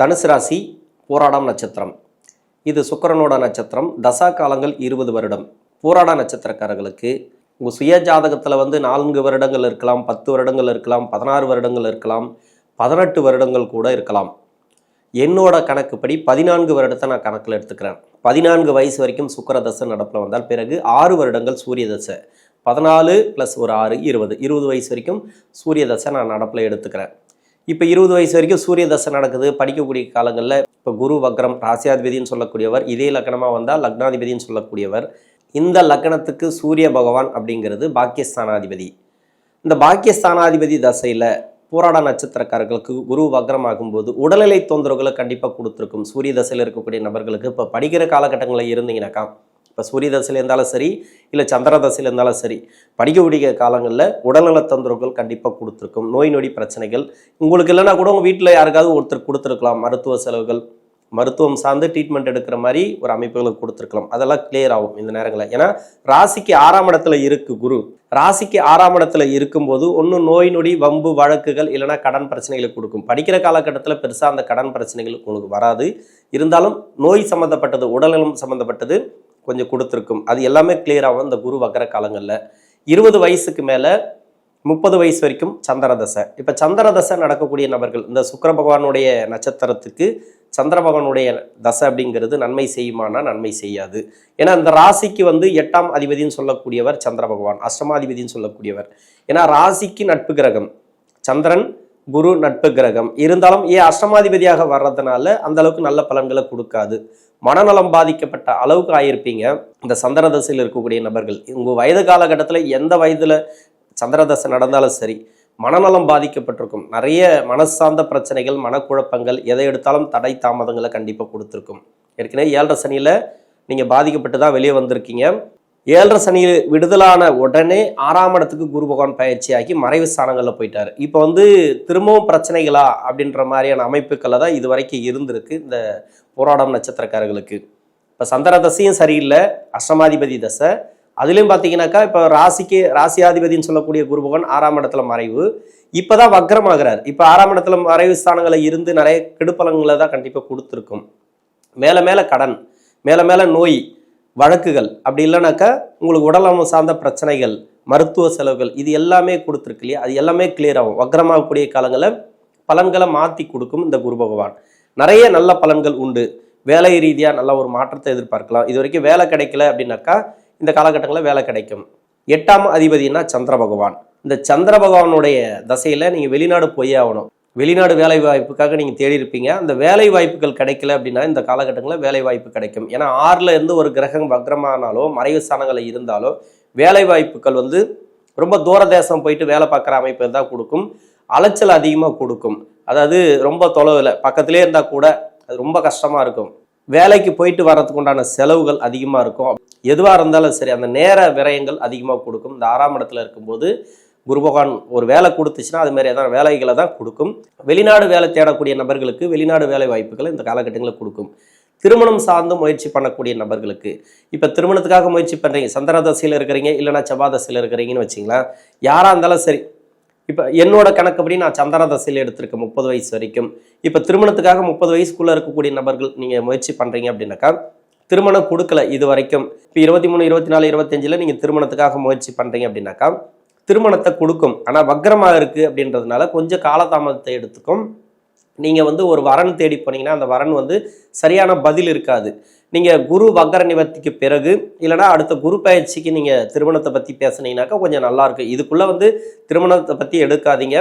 தனுசு ராசி போராடம் நட்சத்திரம். இது சுக்கரனோட நட்சத்திரம். தசா காலங்கள் இருபது வருடம். போராட நட்சத்திரக்காரர்களுக்கு உங்கள் சுய ஜாதகத்தில் வந்து நான்கு வருடங்கள் இருக்கலாம் பத்து வருடங்கள் இருக்கலாம் பதினாறு வருடங்கள் இருக்கலாம் பதினெட்டு வருடங்கள் கூட இருக்கலாம். என்னோட கணக்குப்படி பதினான்கு வருடத்தை நான் கணக்கில் எடுத்துக்கிறேன். பதினான்கு வயசு வரைக்கும் சுக்கர தசை நடப்பில் வந்தால் பிறகு ஆறு வருடங்கள் சூரிய தசை. பதினாலு ப்ளஸ் ஒரு ஆறு இருபது. இருபது வயசு வரைக்கும் சூரிய தசை நான் நடப்பில் எடுத்துக்கிறேன். இப்போ இருபது வயசு வரைக்கும் சூரிய தசை நடக்குது. படிக்கக்கூடிய காலங்களில் இப்போ குரு வக்ரம் ராசியாதிபதினு சொல்லக்கூடியவர் இதே லக்னமாக வந்தால் லக்னாதிபதினு சொல்லக்கூடியவர். இந்த லக்னத்துக்கு சூரிய பகவான் அப்படிங்கிறது பாக்கியஸ்தானாதிபதி. இந்த பாக்கியஸ்தானாதிபதி தசையில் போராட நட்சத்திரக்காரர்களுக்கு குரு வக்ரமாகும் ஆகும்போது உடல்நிலை தொந்தரவுகளை கண்டிப்பாக கொடுத்துருக்கும். சூரிய தசையில் இருக்கக்கூடிய நபர்களுக்கு இப்போ படிக்கிற காலகட்டங்களில் இருந்தீங்கன்னாக்கா இப்போ சூரிய தசையில் இருந்தாலும் சரி இல்லை சந்திர தசையில் இருந்தாலும் சரி படிக்கக்கூடிய காலங்களில் உடல்நல தொந்தரவுகள் கண்டிப்பாக கொடுத்துருக்கும். நோய் நொடி பிரச்சனைகள். உங்களுக்கு இல்லைன்னா கூட உங்கள் வீட்டில் யாருக்காவது ஒருத்தர் கொடுத்துருக்கலாம். மருத்துவ செலவுகள் மருத்துவம் சார்ந்து ட்ரீட்மெண்ட் எடுக்கிற மாதிரி ஒரு அமைப்புகளுக்கு கொடுத்துருக்கலாம். அதெல்லாம் கிளியர் ஆகும் இந்த நேரங்களில். ஏன்னா ராசிக்கு ஆறாம் இடத்துல இருக்கு குரு. ராசிக்கு ஆறாம் இடத்துல இருக்கும்போது ஒன்றும் நோய் நொடி வம்பு வழக்குகள் இல்லைனா கடன் பிரச்சனைகளை கொடுக்கும். படிக்கிற காலகட்டத்தில் பெருசாக அந்த கடன் பிரச்சனைகள் உங்களுக்கு வராது. இருந்தாலும் நோய் சம்மந்தப்பட்டது உடல்நலம் சம்மந்தப்பட்டது கொஞ்சம் கொடுத்துருக்கும். அது எல்லாமே கிளியர் இந்த குரு வக்கர காலங்களில். இருபது வயசுக்கு மேலே முப்பது வயசு வரைக்கும் சந்திர தசை. இப்போ சந்திர தசை நடக்கக்கூடிய நபர்கள் இந்த சுக்கர பகவானுடைய நட்சத்திரத்துக்கு சந்திர பகவானுடைய தசை அப்படிங்கிறது நன்மை செய்யுமானா நன்மை செய்யாது. ஏன்னா இந்த ராசிக்கு வந்து எட்டாம் அதிபதினு சொல்லக்கூடியவர் சந்திர பகவான் அஷ்டமாதிபதினு சொல்லக்கூடியவர். ஏன்னா ராசிக்கு நட்பு கிரகம். சந்திரன் குரு நட்பு கிரகம். இருந்தாலும் ஏன் அஷ்டமாதிபதியாக வர்றதுனால அந்த அளவுக்கு நல்ல பலன்களை கொடுக்காது. மனநலம் பாதிக்கப்பட்ட அளவுக்கு ஆயிருப்பீங்க. இந்த சந்திர தசையில் இருக்கக்கூடிய நபர்கள் உங்கள் வயது காலகட்டத்தில் எந்த வயதில் சந்திரதசை நடந்தாலும் சரி மனநலம் பாதிக்கப்பட்டிருக்கும். நிறைய மனசார்ந்த பிரச்சனைகள் மனக்குழப்பங்கள் எதை எடுத்தாலும் தடை தாமதங்களை கண்டிப்பாக கொடுத்துருக்கும். ஏற்கனவே ஏழரை சனியில் நீங்கள் பாதிக்கப்பட்டு தான் வெளியே வந்திருக்கீங்க. ஏழரை சனி விடுதலான உடனே ஆறாம் இடத்துக்கு குரு பகவான் பயிற்சியாகி மறைவு ஸ்தானங்களில் போயிட்டார். இப்போ வந்து திரும்பவும் பிரச்சனைகளா அப்படின்ற மாதிரியான அமைப்புக்களை தான் இது வரைக்கும் இருந்திருக்கு இந்த போராடம் நட்சத்திரக்காரர்களுக்கு. இப்போ சந்திர தசையும் சரியில்லை அஷ்டமாதிபதி தசை. அதுலேயும் பார்த்தீங்கன்னாக்கா இப்போ ராசிக்கு ராசியாதிபதினு சொல்லக்கூடிய குரு பகவான் ஆறாம் இடத்துல மறைவு. இப்போ தான் வக்ரமாகிறார். இப்போ ஆறாம் இடத்துல மறைவு ஸ்தானங்களில் இருந்து நிறைய கெடுப்பலங்களை தான் கண்டிப்பாக கொடுத்துருக்கும். மேலே மேலே கடன் மேலே மேலே நோய் வழக்குகள். அப்படி இல்லைனாக்கா உங்களுக்கு உடலமை சார்ந்த பிரச்சனைகள் மருத்துவ செலவுகள் இது எல்லாமே கொடுத்துருக்கு இல்லையா? அது எல்லாமே கிளியர் ஆகும். வக்ரமாகக்கூடிய காலங்களில் பலன்களை மாற்றி கொடுக்கும் இந்த குரு பகவான். நிறைய நல்ல பலன்கள் உண்டு. வேலை ரீதியாக நல்ல ஒரு மாற்றத்தை எதிர்பார்க்கலாம். இது வரைக்கும் வேலை கிடைக்கல அப்படின்னாக்கா இந்த காலகட்டங்களில் வேலை கிடைக்கும். எட்டாம் அதிபதினா சந்திர பகவான். இந்த சந்திர பகவானுடைய தசையில் நீங்கள் வெளிநாடு போயே ஆகணும். வெளிநாடு வேலை வாய்ப்புக்காக நீங்கள் தேடி இருப்பீங்க அந்த வேலை வாய்ப்புகள் கிடைக்கல அப்படின்னா இந்த காலகட்டங்களில் வேலை வாய்ப்பு கிடைக்கும். ஏன்னா ஆறில் இருந்து ஒரு கிரகம் வக்ரமானாலோ மறைவு ஸ்தானங்களில் இருந்தாலோ வேலை வாய்ப்புகள் வந்து ரொம்ப தூர தேசம் போயிட்டு வேலை பார்க்குற அமைப்பு தான் கொடுக்கும். அலைச்சல் அதிகமாக கொடுக்கும். அதாவது ரொம்ப தொலைவில் பக்கத்திலே இருந்தால் கூட அது ரொம்ப கஷ்டமாக இருக்கும். வேலைக்கு போயிட்டு வர்றதுக்கு உண்டான செலவுகள் அதிகமாக இருக்கும். எதுவாக இருந்தாலும் சரி அந்த நேர விரயங்கள் அதிகமாக கொடுக்கும். இந்த ஆறாம் இடத்துல இருக்கும்போது குரு பகவான் ஒரு வேலை கொடுத்துச்சுன்னா அது மாதிரி ஏதாவது வேலைகளை தான் கொடுக்கும். வெளிநாடு வேலை தேடக்கூடிய நபர்களுக்கு வெளிநாடு வேலை வாய்ப்புகளை இந்த காலகட்டங்களில் கொடுக்கும். திருமணம் சார்ந்து முயற்சி பண்ணக்கூடிய நபர்களுக்கு. இப்போ திருமணத்துக்காக முயற்சி பண்ணுறீங்க சந்திரதசையில் இருக்கிறீங்க இல்லைனா செவ்வாதசையில் இருக்கிறீங்கன்னு வச்சிங்களேன். யாராக இருந்தாலும் சரி. இப்போ என்னோட கணக்குப்படி நான் சந்திரதசையில் எடுத்திருக்கேன் முப்பது வயசு வரைக்கும். இப்போ திருமணத்துக்காக முப்பது வயசுக்குள்ளே இருக்கக்கூடிய நபர்கள் நீங்கள் முயற்சி பண்ணுறீங்க அப்படின்னாக்கா திருமணம் கொடுக்கல இது வரைக்கும். இப்போ இருபத்தி மூணு இருபத்தி நாலு இருபத்தஞ்சில் நீங்கள் திருமணத்துக்காக முயற்சி பண்ணுறீங்க அப்படின்னாக்கா திருமணத்தை கொடுக்கும். ஆனால் வக்ரமாக இருக்குது அப்படின்றதுனால கொஞ்சம் காலதாமதத்தை எடுத்துக்கும். நீங்கள் வந்து ஒரு வரன் தேடி போனீங்கன்னா அந்த வரன் வந்து சரியான பதில் இருக்காது. நீங்கள் குரு வக்கர நிவர்த்திக்கு பிறகு இல்லைனா அடுத்த குரு பயிற்சிக்கு நீங்கள் திருமணத்தை பற்றி பேசுனீங்கனாக்கா கொஞ்சம் நல்லாயிருக்கும் இதுக்குள்ளே வந்து திருமணத்தை பற்றி எடுக்காதீங்க.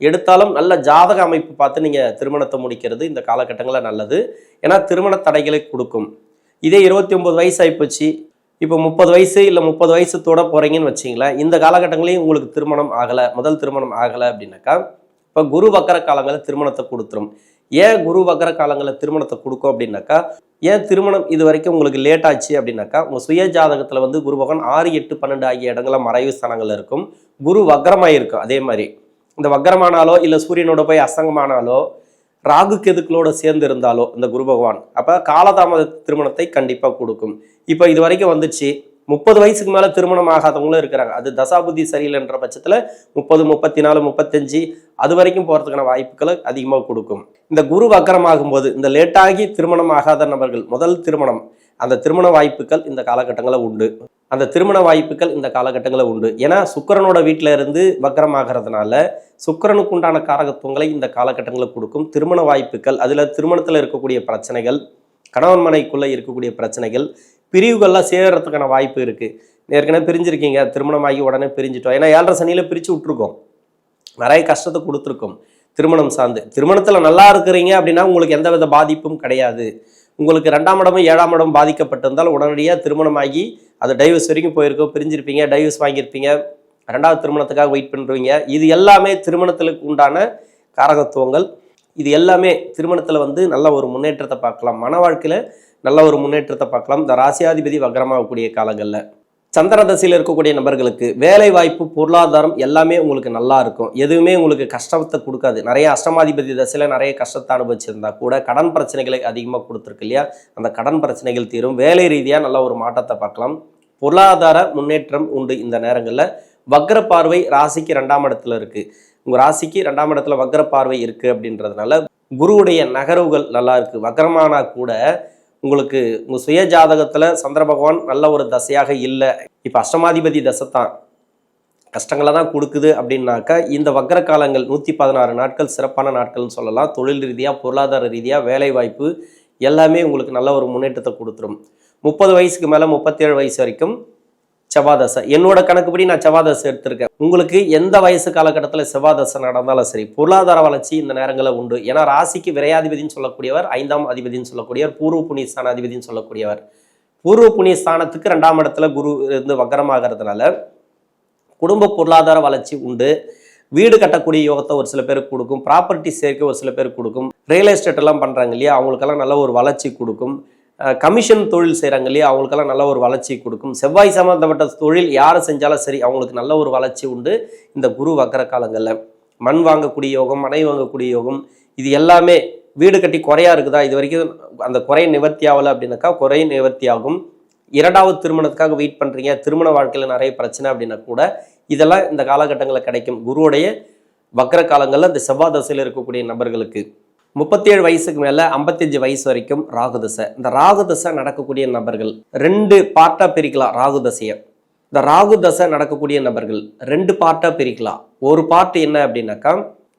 எடுத்தாலும் நல்ல ஜாதக அமைப்பு பார்த்து நீங்கள் திருமணத்தை முடிக்கிறது இந்த காலகட்டங்களில் நல்லது. ஏன்னா திருமண தடைகளை கொடுக்கும். இதே இருபத்தி ஒம்பது வயசு ஆகிப்போச்சு இப்போ முப்பது வயசு இல்லை முப்பது வயசு தொட போகிறீங்கன்னு வச்சிங்களேன் இந்த காலகட்டங்களையும் உங்களுக்கு திருமணம் ஆகலை முதல் திருமணம் ஆகலை அப்படின்னாக்கா இப்போ குரு வக்கர காலங்களில் திருமணத்தை கொடுத்துரும். ஏன் குரு வக்கர காலங்களில் திருமணத்தை கொடுக்கும் அப்படின்னாக்கா ஏன் திருமணம் இது வரைக்கும் உங்களுக்கு லேட் ஆச்சு அப்படின்னாக்கா உங்கள் சுய ஜாதகத்தில் வந்து குரு பகவான் ஆறு எட்டு பன்னெண்டு ஆகிய இடங்கள மறைவு ஸ்தானங்கள் இருக்கும். குரு வக்கரமாக இருக்கும் அதே மாதிரி இந்த வக்கரமானாலோ இல்லை சூரியனோட போய் அசங்கமானாலோ ராகு கெதுக்களோட சேர்ந்து இருந்தாலோ இந்த குரு பகவான் அப்போ காலதாமத திருமணத்தை கண்டிப்பாக கொடுக்கும். இப்போ இது வரைக்கும் வந்துச்சு. முப்பது வயசுக்கு மேல திருமணம் ஆகாதவங்களும் இருக்கிறாங்க. அது தசாபுத்தி சரியில்லைன்ற பட்சத்துல முப்பது முப்பத்தி நாலு முப்பத்தஞ்சு அது வரைக்கும் போறதுக்கான வாய்ப்புகளை அதிகமாக கொடுக்கும். இந்த குரு வக்கரமாகும் போது இந்த லேட்டாகி திருமணம் ஆகாத நபர்கள் முதல் திருமணம் அந்த திருமண வாய்ப்புகள் இந்த காலகட்டங்களில் உண்டு. அந்த திருமண வாய்ப்புகள் இந்த காலகட்டங்களில் உண்டு. ஏன்னா சுக்கிரனோட வீட்டில இருந்து வக்கரமாகிறதுனால சுக்கரனுக்கு உண்டான காரகத்துவங்களை இந்த காலகட்டங்களில் கொடுக்கும் திருமண வாய்ப்புகள் அதில் திருமணத்தில் இருக்கக்கூடிய பிரச்சனைகள் கணவன் மனைக்குள்ளே இருக்கக்கூடிய பிரச்சனைகள் பிரிவுகள்லாம் சேர்றதுக்கான வாய்ப்பு இருக்குது ஏற்கனவே பிரிஞ்சிருக்கீங்க திருமணமாகி உடனே பிரிஞ்சிட்டோம். ஏன்னா ஏழரை சனியில் பிரித்து விட்ருக்கோம் நிறைய கஷ்டத்தை கொடுத்துருக்கோம் திருமணம் சார்ந்து. திருமணத்தில் நல்லா இருக்கிறீங்க அப்படின்னா உங்களுக்கு எந்த வித பாதிப்பும் கிடையாது. உங்களுக்கு ரெண்டாம் இடமும் ஏழாம் இடம் பாதிக்கப்பட்டிருந்தால் உடனடியாக திருமணமாகி அது டைவர்ஸ் வரைக்கும் போயிருக்கோம் பிரிஞ்சிருப்பீங்க டைவர்ஸ் வாங்கியிருப்பீங்க. ரெண்டாவது திருமணத்துக்காக வெயிட் பண்ணுறீங்க இது எல்லாமே திருமணத்துக்கு உண்டான காரகத்துவங்கள். இது எல்லாமே திருமணத்தில் வந்து நல்ல ஒரு முன்னேற்றத்தை பார்க்கலாம். மன வாழ்க்கையில் நல்ல ஒரு முன்னேற்றத்தை பார்க்கலாம். இந்த ராசியாதிபதி வக்கரமாகக்கூடிய காலங்களில். சந்திர தசையில் இருக்கக்கூடிய நபர்களுக்கு வேலை வாய்ப்பு பொருளாதாரம் எல்லாமே உங்களுக்கு நல்லா இருக்கும். எதுவுமே உங்களுக்கு கஷ்டத்தை கொடுக்காது. நிறைய அஷ்டமாதிபதி தசையில் நிறைய கஷ்டத்தை அனுபவிச்சிருந்தா கூட கடன் பிரச்சனைகளை அதிகமாக கொடுத்துருக்கு இல்லையா? அந்த கடன் பிரச்சனைகள் தீரும். வேலை ரீதியாக நல்ல ஒரு மாற்றத்தை பார்க்கலாம். பொருளாதார முன்னேற்றம் உண்டு இந்த நேரங்களில். வக்ர பார்வை ராசிக்கு ரெண்டாம் இடத்துல இருக்குது உங்கள் ராசிக்கு ரெண்டாம் இடத்துல வக்ர பார்வை இருக்குது அப்படின்றதுனால குருவுடைய நகர்வுகள் நல்லா இருக்குது வக்ரமானா கூட உங்களுக்கு உங்கள் சுய ஜாதகத்தில் சந்திர பகவான் நல்ல ஒரு தசையாக இல்லை. இப்போ அஷ்டமாதிபதி தசை தான். கஷ்டங்களை தான் கொடுக்குது அப்படின்னாக்கா இந்த வக்ர காலங்கள் நூற்றி பதினாறு நாட்கள் சிறப்பான நாட்கள்னு சொல்லலாம். தொழில் ரீதியாக பொருளாதார ரீதியாக வேலைவாய்ப்பு எல்லாமே உங்களுக்கு நல்ல ஒரு முன்னேற்றத்தை கொடுத்துரும். முப்பது வயசுக்கு மேலே முப்பத்தேழு வயசு வரைக்கும் செவ்வாதசை. என்னோட கணக்குப்படி நான் செவ்வாதசை எடுத்திருக்கேன். உங்களுக்கு எந்த வயசு காலகட்டத்தில் செவ்வாதசை நடந்தாலும் சரி பொருளாதார வளர்ச்சி இந்த நேரங்களில் உண்டு. ஏன்னா ராசிக்கு விரையாதிபதினு சொல்லக்கூடியவர் ஐந்தாம் அதிபதினு சொல்லக்கூடியவர் பூர்வ புண்ணிய ஸ்தானாதிபதினு சொல்லக்கூடியவர். பூர்வ புண்ணிய ஸ்தானத்துக்கு ரெண்டாம் இடத்துல குரு இருந்து வக்கரமாகிறதுனால குடும்ப பொருளாதார வளர்ச்சி உண்டு. வீடு கட்டக்கூடிய யோகத்தை ஒரு சில பேருக்கு கொடுக்கும். ப்ராப்பர்ட்டி சேர்க்கை ஒரு சில பேருக்கு கொடுக்கும். ரியல் எஸ்டேட் எல்லாம் பண்ணுறாங்க இல்லையா? அவங்களுக்கெல்லாம் நல்ல ஒரு வளர்ச்சி கொடுக்கும். கமிஷன் தொழில் செய்கிறாங்க இல்லையா? அவங்களுக்கெல்லாம் நல்ல ஒரு வளர்ச்சி கொடுக்கும். செவ்வாய் சம்மந்தப்பட்ட தொழில் யார் செஞ்சாலும் சரி அவங்களுக்கு நல்ல ஒரு வளர்ச்சி உண்டு இந்த குரு வக்கர காலங்களில். மண் வாங்கக்கூடிய யோகம் மனை வாங்கக்கூடிய யோகம் இது எல்லாமே வீடு கட்டி குறையா இருக்குதா? இது வரைக்கும் அந்த குறை நிவர்த்தி ஆகலை அப்படின்னாக்கா குறை நிவர்த்தி ஆகும். இரண்டாவது திருமணத்துக்காக வெயிட் பண்ணுறீங்க திருமண வாழ்க்கையில் நிறைய பிரச்சனை அப்படின்னா கூட இதெல்லாம் இந்த காலகட்டங்களில் கிடைக்கும். குருவுடைய வக்கர காலங்களில் இந்த செவ்வாய் தசையில் இருக்கக்கூடிய நபர்களுக்கு. முப்பத்தேழு வயசுக்கு மேலே ஐம்பத்தஞ்சு வயசு வரைக்கும் ராகுதசை இந்த ராகுதசை நடக்கக்கூடிய நபர்கள் ரெண்டு பார்ட்டாக பிரிக்கலாம் ராகு தசையை. இந்த ராகு தசை நடக்கக்கூடிய நபர்கள் ரெண்டு பார்ட்டாக பிரிக்கலாம். ஒரு பார்ட் என்ன அப்படின்னாக்கா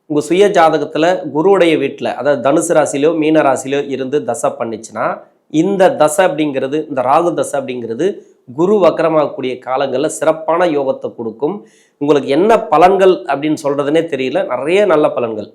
உங்கள் சுய ஜாதகத்தில் குருவுடைய வீட்டில் அதாவது தனுசு ராசிலோ மீன ராசியிலோ இருந்து தசை பண்ணிச்சுன்னா இந்த தசை அப்படிங்கிறது இந்த ராகு தசை அப்படிங்கிறது குரு வக்கரமாகக்கூடிய காலங்களில் சிறப்பான யோகத்தை கொடுக்கும். உங்களுக்கு என்ன பலன்கள் அப்படின்னு சொல்கிறதுனே தெரியல. நிறைய நல்ல பலன்கள்.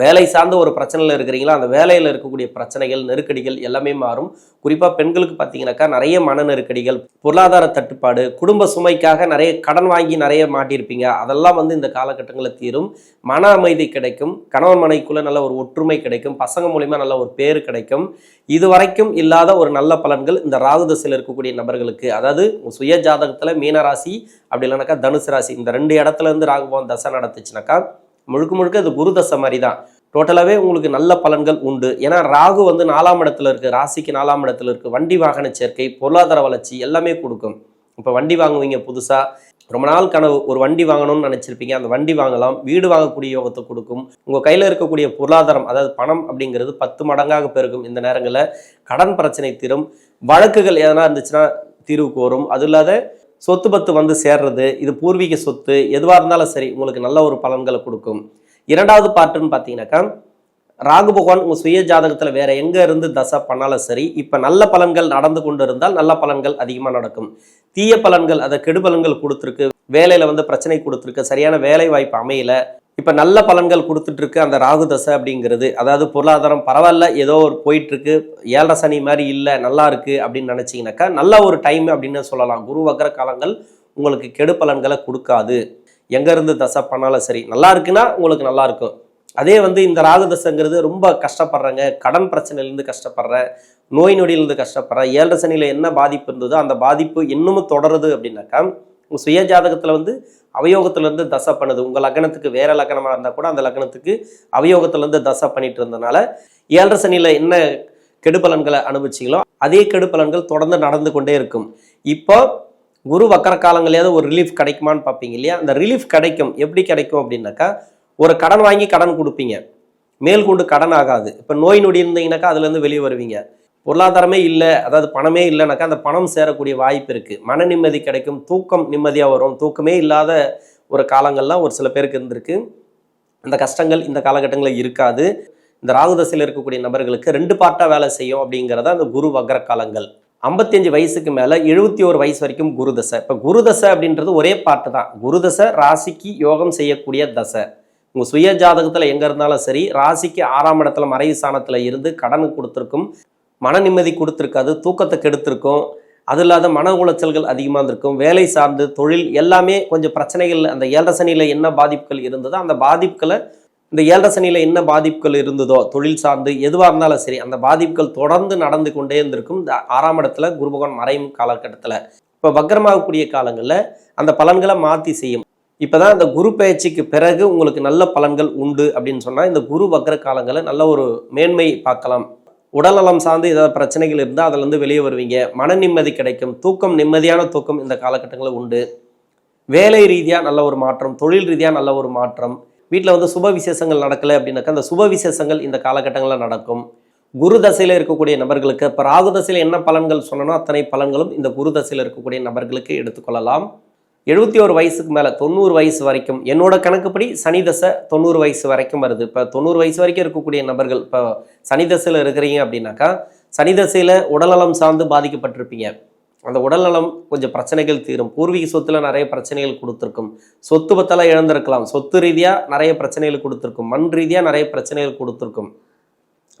வேலை சார்ந்த ஒரு பிரச்சனையில் இருக்கிறீங்களா அந்த வேலையில் இருக்கக்கூடிய பிரச்சனைகள் நெருக்கடிகள் எல்லாமே மாறும். குறிப்பாக பெண்களுக்கு பார்த்தீங்கன்னாக்கா நிறைய மன நெருக்கடிகள் பொருளாதார தட்டுப்பாடு குடும்ப சுமைக்காக நிறைய கடன் வாங்கி நிறைய மாட்டியிருப்பீங்க. அதெல்லாம் வந்து இந்த காலகட்டங்களில் தீரும். மன அமைதி கிடைக்கும். கணவன் மனைக்குள்ளே நல்ல ஒரு ஒற்றுமை கிடைக்கும். பசங்க மூலிமா நல்ல ஒரு பேர் கிடைக்கும். இது வரைக்கும் இல்லாத ஒரு நல்ல பலன்கள் இந்த ராகு தசையில் இருக்கக்கூடிய நபர்களுக்கு. அதாவது சுய ஜாதகத்தில் மீனராசி அப்படி இல்லைனாக்கா தனுசு ராசி. இந்த ரெண்டு இடத்துல இருந்து ராகுபவன் தசை நடத்துச்சுனாக்கா முழுக்க முழுக்க அது குரு தசை மாதிரி தான் டோட்டலாகவே உங்களுக்கு நல்ல பலன்கள் உண்டு. ஏன்னா ராகு வந்து நாலாம் இடத்துல இருக்குது ராசிக்கு நாலாம் இடத்துல இருக்குது வண்டி வாகன சேர்க்கை பொருளாதார வளர்ச்சி எல்லாமே கொடுக்கும். இப்போ வண்டி வாங்குவீங்க புதுசாக ரொம்ப நாள் கனவு ஒரு வண்டி வாங்கணும்னு நினச்சிருப்பீங்க அந்த வண்டி வாங்கலாம். வீடு வாங்கக்கூடிய யோகத்தை கொடுக்கும். உங்கள் கையில் இருக்கக்கூடிய பொருளாதாரம் அதாவது பணம் அப்படிங்கிறது பத்து மடங்காக பெருகும் இந்த நேரங்களில். கடன் பிரச்சனை தீரும். வழக்குகள் எதனா இருந்துச்சுன்னா தீர்வுக்கு வரும் அது இல்லாத சொத்து பத்து வந்து சேர்றது இது பூர்வீக சொத்து எதுவாக இருந்தாலும் சரி உங்களுக்கு நல்ல ஒரு பலன்களை கொடுக்கும். இரண்டாவது பார்ட்டுன்னு பார்த்தீங்கன்னாக்கா ராகு பகவான் உங்கள் சுய ஜாதகத்தில் வேற எங்கே இருந்து தசை பண்ணாலும் சரி இப்போ நல்ல பலன்கள் நடந்து கொண்டு இருந்தால் நல்ல பலன்கள் அதிகமாக நடக்கும். தீய பலன்கள் அதை கெடுபலன்கள் கொடுத்துருக்கு வேலையில் வந்து பிரச்சனை கொடுத்துருக்கு சரியான வேலை வாய்ப்பு அமையல இப்போ நல்ல பலன்கள் கொடுத்துட்டு இருக்கு அந்த ராகு தசை அப்படிங்கிறது. அதாவது பொருளாதாரம் பரவாயில்ல ஏதோ ஒரு போயிட்டு இருக்கு ஏழரை சனி மாதிரி இல்லை நல்லா இருக்கு அப்படின்னு நினச்சிங்கனாக்கா நல்ல ஒரு டைம் அப்படின்னு சொல்லலாம். குரு வக்கர காலங்கள் உங்களுக்கு கெடு பலன்களை கொடுக்காது. எங்கேருந்து தசை பண்ணாலும் சரி. நல்லா இருக்குன்னா உங்களுக்கு நல்லா இருக்கும். அதே வந்து இந்த ராகு தசைங்கிறது ரொம்ப கஷ்டப்படுறாங்க. கடன் பிரச்சனையிலேருந்து கஷ்டப்படுறேன் நோய் நொடியிலேருந்து கஷ்டப்படுறேன் ஏழரை சனியில் என்ன பாதிப்பு இருந்ததோ அந்த பாதிப்பு இன்னமும் தொடருது அப்படின்னாக்கா உங்கள் சுய ஜாதகத்தில் வந்து அவயோகத்திலேருந்து தசை பண்ணுது. உங்கள் லக்னத்துக்கு வேற லக்னமாக இருந்தால் கூட அந்த லக்னத்துக்கு அவயோகத்திலேருந்து தசை பண்ணிட்டு இருந்தனால ஏழரை சனியில் என்ன கெடுபலன்களை அனுபவிச்சிங்களோ அதே கெடுபலன்கள் தொடர்ந்து நடந்து கொண்டே இருக்கும். இப்போ குரு வக்கர காலங்களையாவது ஒரு ரிலீஃப் கிடைக்குமான்னு பார்ப்பீங்க இல்லையா? அந்த ரிலீஃப் கிடைக்கும். எப்படி கிடைக்கும் அப்படின்னாக்கா ஒரு கடன் வாங்கி கடன் கொடுப்பீங்க. மேல்கொண்டு கடன் ஆகாது. இப்போ நோய் நொடி இருந்தீங்கன்னாக்கா அதுலேருந்து வெளியே வருவீங்க. பொருளாதாரமே இல்லை அதாவது பணமே இல்லைனாக்கா அந்த பணம் சேரக்கூடிய வாய்ப்பு இருக்குது மன நிம்மதி கிடைக்கும் தூக்கம் நிம்மதியாக வரும். தூக்கமே இல்லாத ஒரு காலங்கள்லாம் ஒரு சில பேருக்கு இருந்திருக்கு. அந்த கஷ்டங்கள் இந்த காலகட்டங்களில் இருக்காது. இந்த ராகுதசையில் இருக்கக்கூடிய நபர்களுக்கு ரெண்டு பார்ட்டாக வேலை செய்யும் அப்படிங்கிறத அந்த குரு வக்ர காலங்கள். ஐம்பத்தஞ்சு வயசுக்கு மேலே எழுபத்தி ஒரு வயசு வரைக்கும் குரு தசை. இப்போ குரு தசை அப்படின்றது ஒரே பாட்டு தான். குரு தசை ராசிக்கு யோகம் செய்யக்கூடிய தசை. உங்கள் சுய ஜாதகத்தில் எங்கே இருந்தாலும் சரி ராசிக்கு ஆறாம் இடத்துல மறைவு சாணத்தில் இருந்து கடன் கொடுத்துருக்கும் மன நிம்மதி கொடுத்துருக்காது தூக்கத்தை கெடுத்திருக்கும். அது இல்லாத மன உளைச்சல்கள் அதிகமாக இருந்திருக்கும். வேலை சார்ந்து தொழில் எல்லாமே கொஞ்சம் பிரச்சனைகள் அந்த ஏழரை சனியில் என்ன பாதிப்புகள் இருந்ததோ அந்த பாதிப்புகளை இந்த ஏழரை சனியில் என்ன பாதிப்புகள் இருந்ததோ தொழில் சார்ந்து எதுவாக இருந்தாலும் சரி அந்த பாதிப்புகள் தொடர்ந்து நடந்து கொண்டே இருந்திருக்கும். இந்த ஆறாம் இடத்துல குருபகவான் மறையும் காலகட்டத்தில். இப்போ வக்கரமாகக்கூடிய காலங்களில் அந்த பலன்களை மாற்றி செய்யும். இப்போ தான் இந்த குரு பயிற்சிக்கு பிறகு உங்களுக்கு நல்ல பலன்கள் உண்டு அப்படின்னு சொன்னால் இந்த குரு வக்கர காலங்களை நல்ல ஒரு மேன்மை பார்க்கலாம். உடல்நலம் சார்ந்து ஏதாவது பிரச்சனைகள் இருந்தால் அதிலேருந்து வெளியே வருவீங்க. மன நிம்மதி கிடைக்கும். தூக்கம் நிம்மதியான தூக்கம் இந்த காலகட்டங்களில் உண்டு. வேலை ரீதியாக நல்ல ஒரு மாற்றம் தொழில் ரீதியாக நல்ல ஒரு மாற்றம். வீட்டில் வந்து சுப விசேஷங்கள் நடக்கலை அப்படின்னாக்கா அந்த சுப விசேஷங்கள் இந்த காலகட்டங்களில் நடக்கும். குரு தசையில் இருக்கக்கூடிய நபர்களுக்கு இப்போ ராகு தசையில் என்ன பலன்கள் சொன்னனோ அத்தனை பலன்களும் இந்த குரு தசையில் இருக்கக்கூடிய நபர்களுக்கு எடுத்துக்கொள்ளலாம். எழுபத்தி ஒரு வயசுக்கு மேலே தொண்ணூறு வயசு வரைக்கும் என்னோட கணக்குப்படி சனி தசை தொண்ணூறு வயசு வரைக்கும் வருது. இப்போ தொண்ணூறு வயசு வரைக்கும் இருக்கக்கூடிய நபர்கள் இப்போ சனி தசையில் இருக்கிறீங்க அப்படின்னாக்கா சனி தசையில் உடல்நலம் சார்ந்து பாதிக்கப்பட்டிருப்பீங்க. அந்த உடல்நலம் கொஞ்சம் பிரச்சனைகள் தீரும். பூர்வீக சொத்துல நிறைய பிரச்சனைகள் கொடுத்துருக்கும். சொத்து பத்தெல்லாம் இழந்திருக்கலாம். சொத்து ரீதியாக நிறைய பிரச்சனைகள் கொடுத்துருக்கும். மண் ரீதியாக நிறைய பிரச்சனைகள் கொடுத்துருக்கும்.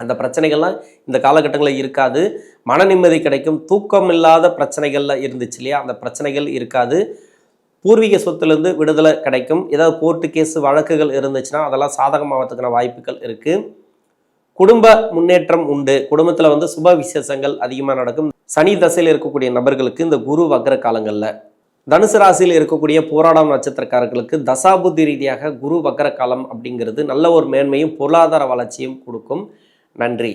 அந்த பிரச்சனைகள்லாம் இந்த காலகட்டங்களில் இருக்காது. மன நிம்மதி கிடைக்கும். தூக்கம் இல்லாத பிரச்சனைகளில் இருந்துச்சு இல்லையா? அந்த பிரச்சனைகள் இருக்காது. பூர்வீக சொத்துலேருந்து விடுதலை கிடைக்கும். ஏதாவது கோர்ட்டு கேஸு வழக்குகள் இருந்துச்சுன்னா அதெல்லாம் சாதகமாகறதுக்கான வாய்ப்புகள் இருக்குது குடும்ப முன்னேற்றம் உண்டு. குடும்பத்தில் வந்து சுப விசேஷங்கள் அதிகமாக நடக்கும். சனி தசையில் இருக்கக்கூடிய நபர்களுக்கு இந்த குரு வக்ர காலங்களில். தனுசு ராசியில் இருக்கக்கூடிய போராடம் நட்சத்திரக்காரர்களுக்கு தசாபுத்தி ரீதியாக குரு வக்ர காலம் அப்படிங்கிறது நல்ல ஒரு மேன்மையும் பொருளாதார வளர்ச்சியும் கொடுக்கும். நன்றி.